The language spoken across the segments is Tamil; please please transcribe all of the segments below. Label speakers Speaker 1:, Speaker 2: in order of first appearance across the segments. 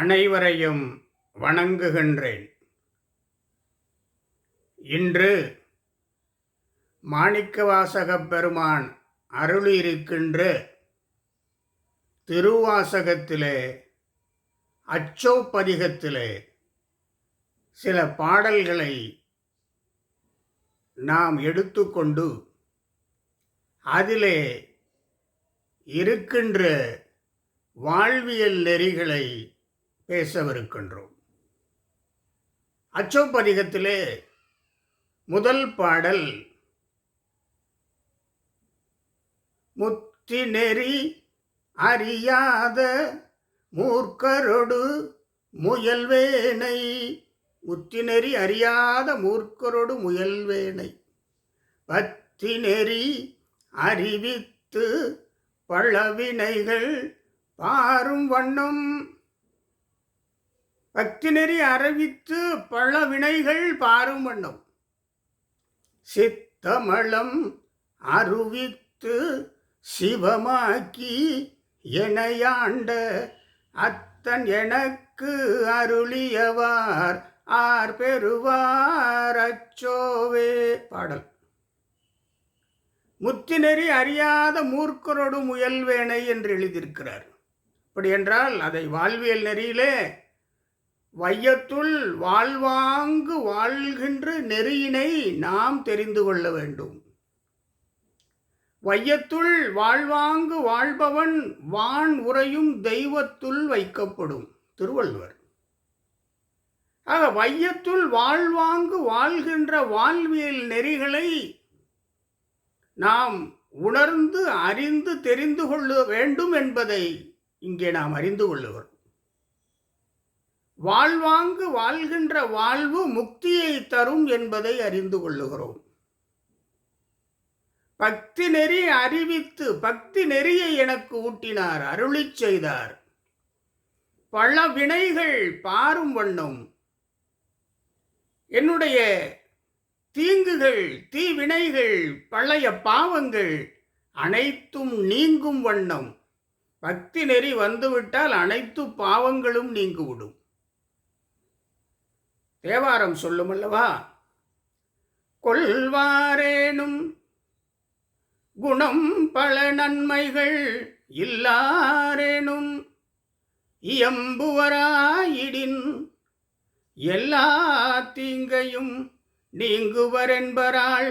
Speaker 1: அனைவரையும் வணங்குகின்றேன் இன்று மாணிக்கவாசகப் பெருமான் அருளியிருக்கின்ற திருவாசகத்திலே அச்சோப்பதிகத்திலே சில பாடல்களை நாம் எடுத்துக்கொண்டு அதிலே இருக்கின்ற வாழ்வியல் நெறிகளை பேசவிருக்கின்றோம் அச்சோப்பதிகத்திலே முதல் பாடல் முத்தி நெறி அறியாத மூர்க்கரொடு முயல்வேனை முத்தி நெறி அறியாத மூர்க்கரொடு முயல்வேனை பத்தி நெறி அறிவித்து பழவினைகள் பாரும் வண்ணம் பக்தி நெறி அறிவித்து பல வினைகள் பாரும் வண்ணம் சித்தமளம் அருவித்து சிவமாக்கி எனையாண்ட அத்தன் எனக்கு அருளியவார் ஆர் பெறுவார் அச்சோவே பாடல் நெறி அறியாத மூர்க்கரோடு முயல்வேனை என்று எழுதியிருக்கிறார் அப்படி என்றால் அதை வாழ்வியல் நெறியிலே வையத்துள் வாழ்வாங்கு வாழ்கின்ற நெறியினை நாம் தெரிந்து கொள்ள வேண்டும் வையத்துள் வாழ்வாங்கு வாழ்பவன் வான் உரையும் தெய்வத்துள் வைக்கப்படும் திருவள்ளுவர் ஆக வையத்துள் வாழ்வாங்கு வாழ்கின்ற வாழ்வியல் நெறிகளை நாம் உணர்ந்து அறிந்து தெரிந்து கொள்ள வேண்டும் என்பதை இங்கே நாம் அறிந்து கொள்ளுகிறோம் வாழ்வாங்கு வாழ்கின்ற வாழ்வு முக்தியை தரும் என்பதை அறிந்து கொள்ளுகிறோம் பக்தி நெறி அறிவித்து பக்தி நெறியை எனக்கு ஊட்டினார் அருளி செய்தார் பல வினைகள் பாரும் வண்ணம் என்னுடைய தீங்குகள் தீவினைகள் பழைய பாவங்கள் அனைத்தும் நீங்கும் வண்ணம் பக்தி நெறி வந்துவிட்டால் அனைத்து பாவங்களும் நீங்கிவிடும் தேவாரம் சொல்லும் அல்லவா கொள்வாரேனும் குணம் பல நன்மைகள் இல்லாரேனும் இயம்புவராயிடின் எல்லா தீங்கையும் நீங்குவரென்பராள்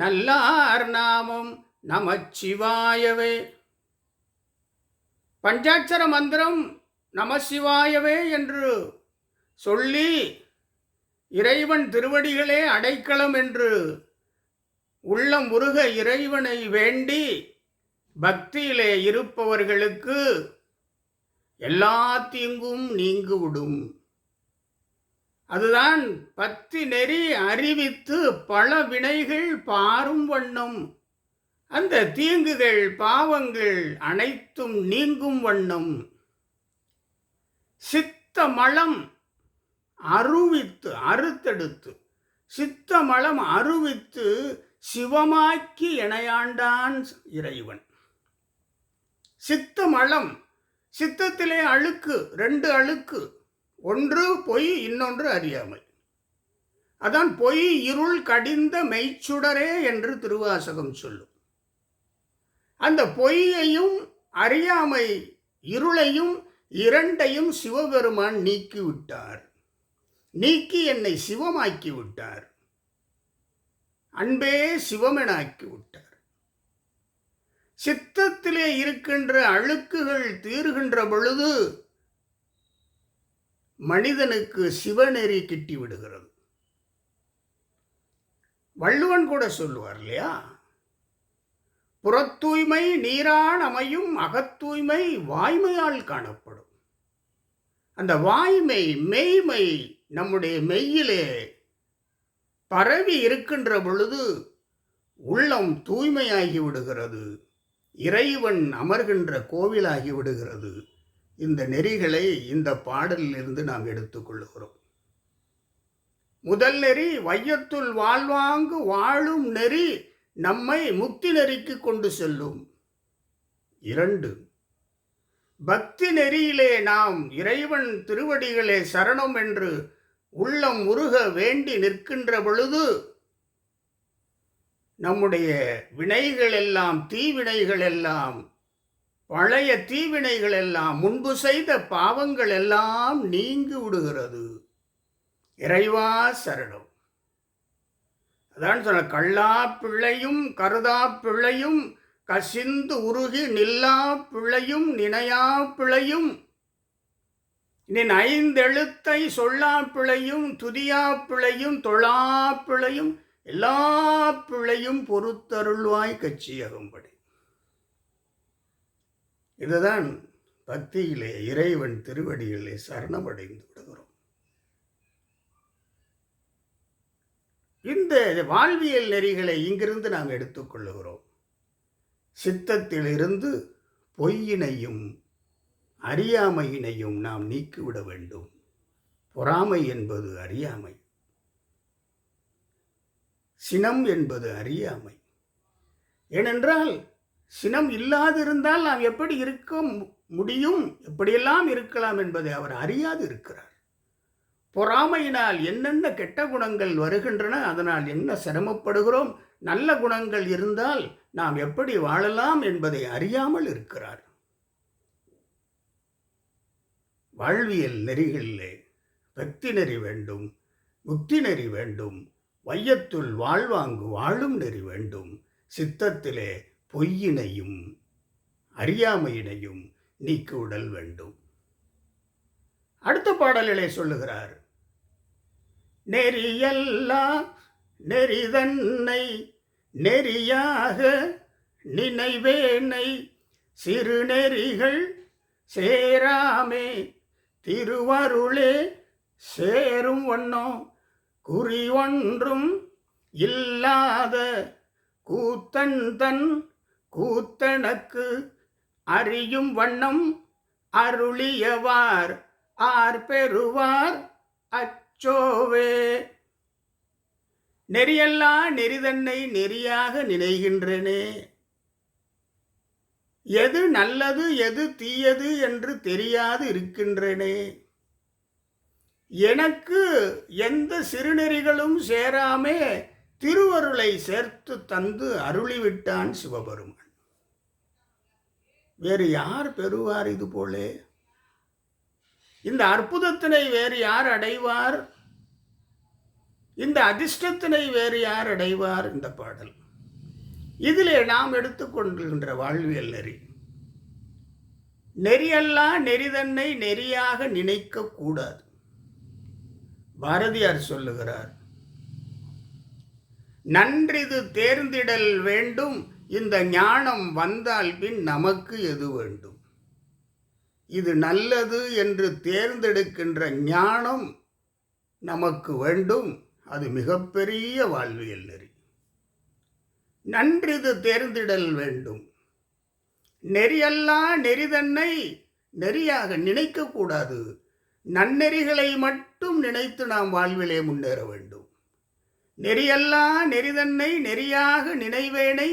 Speaker 1: நல்லார் நாமம் நமச்சிவாயவே பஞ்சாட்சர மந்திரம் நமசிவாயவே என்று சொல்லி இறைவன் திருவடிகளே அடைக்கலம் என்று உள்ளம் உருக இறைவனை வேண்டி பக்தியிலே இருப்பவர்களுக்கு எல்லா தீங்கும் நீங்குவிடும் அதுதான் பத்தி நெறி அறிவித்து பல வினைகள் பாரும் வண்ணம் அந்த தீங்குகள் பாவங்கள் அனைத்தும் நீங்கும் வண்ணம் சித்த மலம் அருவித்து அறுத்தெடுத்து சித்தமலம் அருவித்து சிவமாக்கி இணையாண்டான் இறைவன் மலம் சித்தத்திலே அழுக்கு ரெண்டு அழுக்கு ஒன்று பொய் இன்னொன்று அறியாமை அதான் பொய் இருள் கடிந்த மெய்ச்சுடரே என்று திருவாசகம் சொல்லும் அந்த பொய்யையும் அறியாமை இருளையும் இரண்டையும் சிவபெருமான் நீக்கிவிட்டார் நீக்கி என்னை சிவமாக்கி விட்டார் அன்பே சிவமெனாக்கி விட்டார் சித்தத்திலே இருக்கின்ற அழுக்குகள் தீர்கின்ற பொழுது மனிதனுக்கு சிவநெறி கிட்டி விடுகிறது வள்ளுவன் கூட சொல்லுவார் இல்லையா புறத்தூய்மை நீரான் அமையும் அகத்தூய்மை வாய்மையால் காணப்படும் அந்த வாய்மை மெய்மை நம்முடைய மெய்யிலே பரவி இருக்கின்ற பொழுது உள்ளம் தூய்மையாகி விடுகிறது இறைவன் அமர்கின்ற கோவிலாகி விடுகிறது இந்த நெறிகளை இந்த பாடலிலிருந்து நாம் எடுத்துக்கொள்கிறோம் முதல் நெறி வையத்துள் வாழ்வாங்கு வாழும் நெறி நம்மை முக்தி நெறிக்கு கொண்டு செல்லும் இரண்டு பக்தி நெறியிலே நாம் இறைவன் திருவடிகளே சரணம் என்று உள்ளம் உருக வேண்டி நிற்கின்ற பொழுது நம்முடைய வினைகள் எல்லாம் தீவினைகள் எல்லாம் பழைய தீவினைகள் எல்லாம் முன்பு செய்த பாவங்கள் எல்லாம் நீங்கி விடுகிறது இறைவா சரணம் அதான் சொல்ல கள்ளா பிள்ளையும் கருதா பிள்ளையும் கசிந்து உருகி நில்லா பிள்ளையும் நினையா பிள்ளையும் நின் ஐந்தெழுத்தை சொல்லா பிழையும் துதியா பிழையும் தொழா பிழையும் எல்லா பிழையும் பொறுத்தருள்வாய் கட்சியகும்படி இதுதான் பக்தியிலே இறைவன் திருவடியிலே சரணமடைந்து விடுகிறோம் இந்த வாழ்வியல் நெறிகளை இங்கிருந்து நாம் எடுத்துக்கொள்ளுகிறோம் சித்தத்திலிருந்து பொய்யினையும் அறியாமையினையும் நாம் நீக்கிவிட வேண்டும் பொறாமை என்பது அறியாமை சினம் என்பது அறியாமை ஏனென்றால் சினம் இல்லாதிருந்தால் நாம் எப்படி இருக்க முடியும் எப்படியெல்லாம் இருக்கலாம் என்பதை அவர் அறியாது இருக்கிறார் பொறாமையினால் என்னென்ன கெட்ட குணங்கள் வருகின்றன அதனால் என்ன சிரமப்படுகிறோம் நல்ல குணங்கள் இருந்தால் நாம் எப்படி வாழலாம் என்பதை அறியாமல் இருக்கிறார் வாழ்வியல் நெறிகளிலே பக்தி நெறி வேண்டும் முக்தி நெறி வேண்டும் வையத்துள் வாழ்வாங்கு வாழும் நெறி வேண்டும் சித்தத்திலே பொய்யினையும் அறியாமையினையும் நீக்கி உடல் வேண்டும் அடுத்த பாடலிலே சொல்லுகிறார் நெறியெல்லாம் நெறிதன்னை நெறியாக நினைவேனை சிறுநெறிகள் சேராமே திருவருளே சேரும் வண்ணம் குறி ஒன்றும் இல்லாத கூத்தன் தன் கூத்தனக்கு அறியும் வண்ணம் அருளியவார் ஆர் பெறுவார் அச்சோவே நெறியல்லா நெறிதன்னை நெறியாக நினைகின்றனே எது நல்லது எது தீயது என்று தெரியாது இருக்கின்றனே எனக்கு எந்த சிறுநெறிகளும் சேராமே திருவருளை சேர்த்து தந்து அருளிவிட்டான் சிவபெருமான் வேறு யார் பெறுவார் இது போலே இந்த அற்புதத்தினை வேறு யார் அடைவார் இந்த அதிர்ஷ்டத்தினை வேறு யார் அடைவார் இந்த பாடல் இதிலே நாம் எடுத்துக்கொள்கின்ற வாழ்வியல் நெறி நெறியெல்லாம் நெறிதன்னை நெறியாக நினைக்கக்கூடாது பாரதியார் சொல்லுகிறார் நன்றிது தேர்ந்திடல் வேண்டும் இந்த ஞானம் வந்தால் பின் நமக்கு எது வேண்டும் இது நல்லது என்று தேர்ந்தெடுக்கின்ற ஞானம் நமக்கு வேண்டும் அது மிகப்பெரிய வாழ்வியல் நெறி நன்றிது தேர்ந்திடல் வேண்டும் நெறியெல்லாம் நெறிதன்னை நெறியாக நினைக்கக்கூடாது நன்னெறிகளை மட்டும் நினைத்து நாம் வாழ்விலே முன்னேற வேண்டும் நெறியெல்லாம் நெறிதன்னை நெறியாக நினைவேனை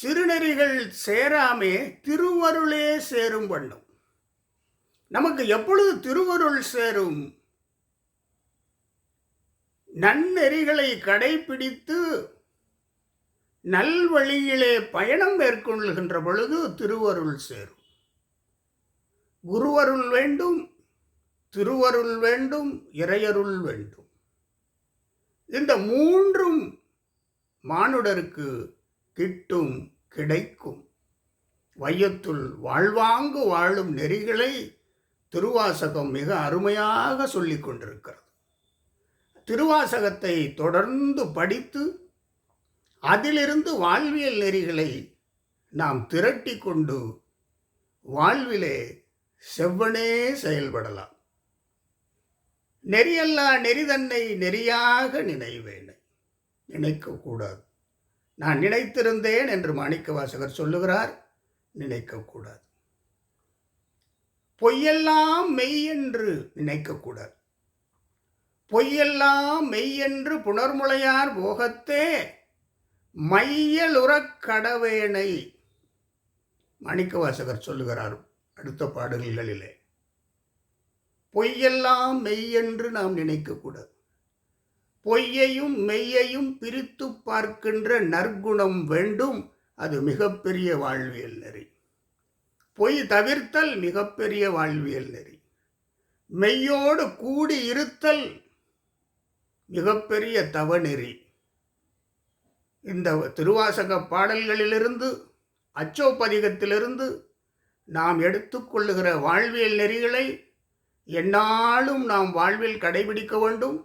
Speaker 1: சிறுநெறிகள் சேராமே திருவருளே சேரும் பண்ணும் நமக்கு எப்பொழுது திருவருள் சேரும் நன்னெறிகளை கடைபிடித்து நல்வழியிலே பயணம் மேற்கொள்கின்ற பொழுது திருவருள் சேரும் குருவருள் வேண்டும் திருவருள் வேண்டும் இறையருள் வேண்டும் இந்த மூன்றும் மானுடருக்கு கிட்டும் கிடைக்கும் வையத்துள் வாழ்வாங்கு வாழும் நெறிகளை திருவாசகம் மிக அருமையாக சொல்லி கொண்டிருக்கிறது திருவாசகத்தை தொடர்ந்து படித்து அதிலிருந்து வாழ்வியல் நெறிகளை நாம் திரட்டி கொண்டு வாழ்விலே செவ்வனே செயல்படலாம் நெறியல்லா நெறி தன்னை நெறியாக நினைவேனை நினைக்கக்கூடாது நான் நினைத்திருந்தேன் என்று மாணிக்க வாசகர் சொல்லுகிறார் நினைக்கக்கூடாது பொய்யெல்லாம் மெய் என்று நினைக்கக்கூடாது பொய்யெல்லாம் மெய் என்று புனர்முளையார் போகத்தே மையலுறக் கடவேனை மாணிக்கவாசகர் சொல்லுகிறார் அடுத்த பாடல்களிலே பொய்யெல்லாம் மெய்யென்று நாம் நினைக்கக்கூடாது பொய்யையும் மெய்யையும் பிரித்து பார்க்கின்ற நற்குணம் வேண்டும் அது மிகப்பெரிய வாழ்வியல் நெறி பொய் தவிர்த்தல் மிகப்பெரிய வாழ்வியல் நெறி மெய்யோடு கூடி இருத்தல் மிகப்பெரிய தவநெறி இந்த திருவாசக பாடல்களிலிருந்து அச்சோப்பதிகத்திலிருந்து நாம் எடுத்துக்கொள்ளுகிற வாழ்வியல் நெறிகளை என்னாலும் நாம் வாழ்வில் கடைபிடிக்க வேண்டும்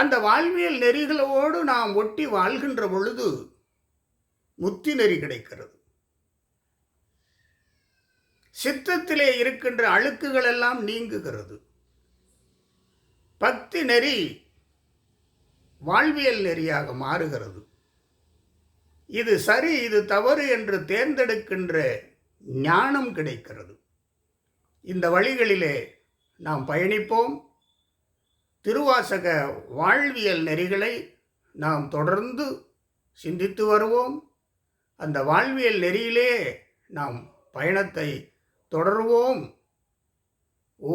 Speaker 1: அந்த வாழ்வியல் நெறிகளோடு நாம் ஒட்டி வாழ்கின்ற பொழுது முத்தி நெறி கிடைக்கிறது சித்தத்திலே இருக்கின்ற அழுக்குகள் எல்லாம் நீங்குகிறது பக்தி நெறி வாழ்வியல் நெறியாக மாறுகிறது இது சரி இது தவறு என்று தேர்ந்தெடுக்கின்ற ஞானம் கிடைக்கிறது இந்த வழிகளிலே நாம் பயணிப்போம் திருவாசக வாழ்வியல் நெறிகளை நாம் தொடர்ந்து சிந்தித்து வருவோம் அந்த வாழ்வியல் நெறியிலே நாம் பயணத்தை தொடர்வோம்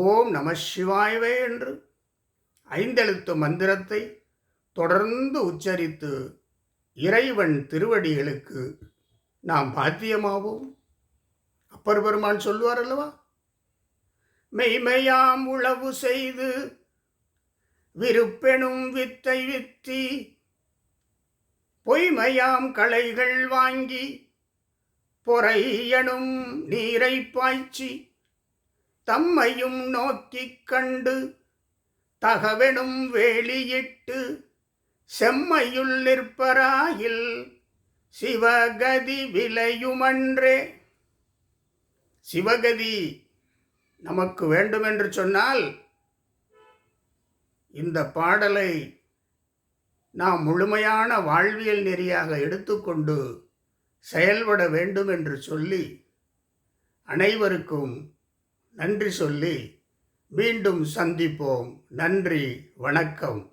Speaker 1: ஓம் நம சிவாயவே என்று ஐந்தெழுத்து மந்திரத்தை தொடர்ந்து உச்சரித்து இறைவன் திருவடிகளுக்கு நாம் பாத்தியமாவோம் அப்பர் பெருமான் சொல்லுவார் அல்லவா மெய்மையாம் உழவு செய்து விருப்பெனும் வித்தை வித்தி பொய்மையாம் களைகள் வாங்கி பொறையனும் நீரை பாய்ச்சி தம்மையும் நோக்கிக் கண்டு தகவெனும் வேலியிட்டு செம்மையுள் நிற்பராயில் சிவகதி விளையுமன்றே சிவகதி நமக்கு வேண்டும் என்று சொன்னால் இந்த பாடலை நாம் முழுமையான வாழ்வியல் நெறியாக எடுத்துக்கொண்டு செயல்பட வேண்டும் என்று சொல்லி அனைவருக்கும் நன்றி சொல்லி மீண்டும் சந்திப்போம் நன்றி வணக்கம்